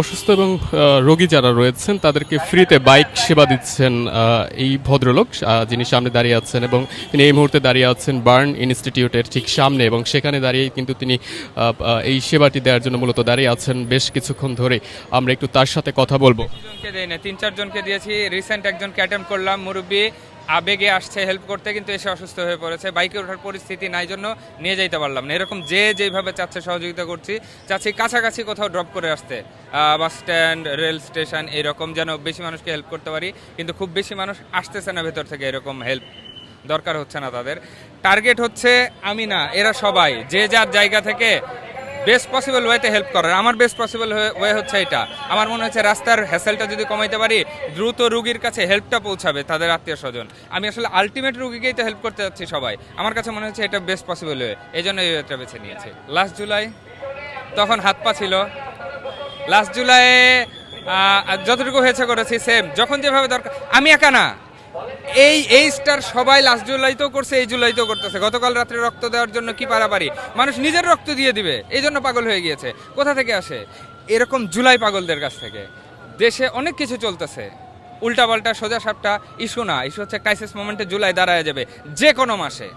অসুস্থ এবং রোগী যারা রয়েছেন, তাদেরকে ফ্রিতে বাইক সেবা দিচ্ছেন এই ভদ্রলোক যিনি সামনে দাঁড়িয়ে আছেন এবং তিনি এই মুহূর্তে দাঁড়িয়ে আছেন বার্ন ইনস্টিটিউটের ঠিক সামনে এবং সেখানে দাঁড়িয়ে কিন্তু তিনি এই সেবাটি দেওয়ার জন্য মূলত দাঁড়িয়ে আছেন বেশ কিছুক্ষণ ধরে। আমরা একটু তার সাথে কথা বলব। তিন চারজনকে দিয়েছি। রিসেন্ট একজনকে অ্যাটেম্প করলাম, মুরব্বী। আবেগে আসছে হেল্প করতে, কিন্তু এসে অসুস্থ হয়ে পড়েছে। বাইকে ওঠার পরিস্থিতি নাই জন্য নিয়ে যাইতে পারলাম না। এরকম যে যেভাবে চাচ্ছে সহযোগিতা করছি, চাচ্ছি কাছাকাছি কোথাও ড্রপ করে আসতে। বাস স্ট্যান্ড রেল স্টেশন এরকম যেন বেশি মানুষকে হেল্প করতে পারি, কিন্তু খুব বেশি মানুষ আসতেছে না ভেতর থেকে এরকম হেল্প দরকার হচ্ছে না তাদের। টার্গেট হচ্ছে আমি না, এরা সবাই। যে যার জায়গা থেকে বেস্ট পসিবল ওয়েতে হেল্প করার আমার বেস্ট পসিবল ওয়ে হচ্ছে এটা। আমার মনে হচ্ছে রাস্তার হ্যাসেলটা যদি কমাইতে পারি, দ্রুত রুগীর কাছে হেল্পটা পৌঁছাবে তাদের আত্মীয় স্বজন। আমি আসলে আলটিমেট রুগীকেই তো হেল্প করতে যাচ্ছি সবাই। আমার কাছে মনে হচ্ছে এটা বেস্ট পসিবল ওয়ে এই জন্য ওয়েটা বেছে নিয়েছি। লাস্ট জুলাই তখন হাত পা ছিল। লাস্ট জুলাইয়ে যতটুকু হয়েছে করেছি সেম যখন যেভাবে দরকার আমি একা না। এই এই স্টার সবাই লাস্ট জুলাইতেও করছে, এই জুলাইতেও করতেছে। গতকাল রাত্রে রক্ত দেওয়ার জন্য কি পারাপারি? মানুষ নিজের রক্ত দিয়ে দিবে, এই জন্য পাগল হয়ে গিয়েছে। কোথা থেকে আসে? এরকম জুলাই পাগলদের কাছ থেকে। দেশে অনেক কিছু চলতেছে। উল্টা পাল্টা সোজা সাপটা ইস্যু না, ইস্যু হচ্ছে ক্রাইসিস মোমেন্টে জুলাই দাঁড়ায় যাবে, যে কোনো মাসে।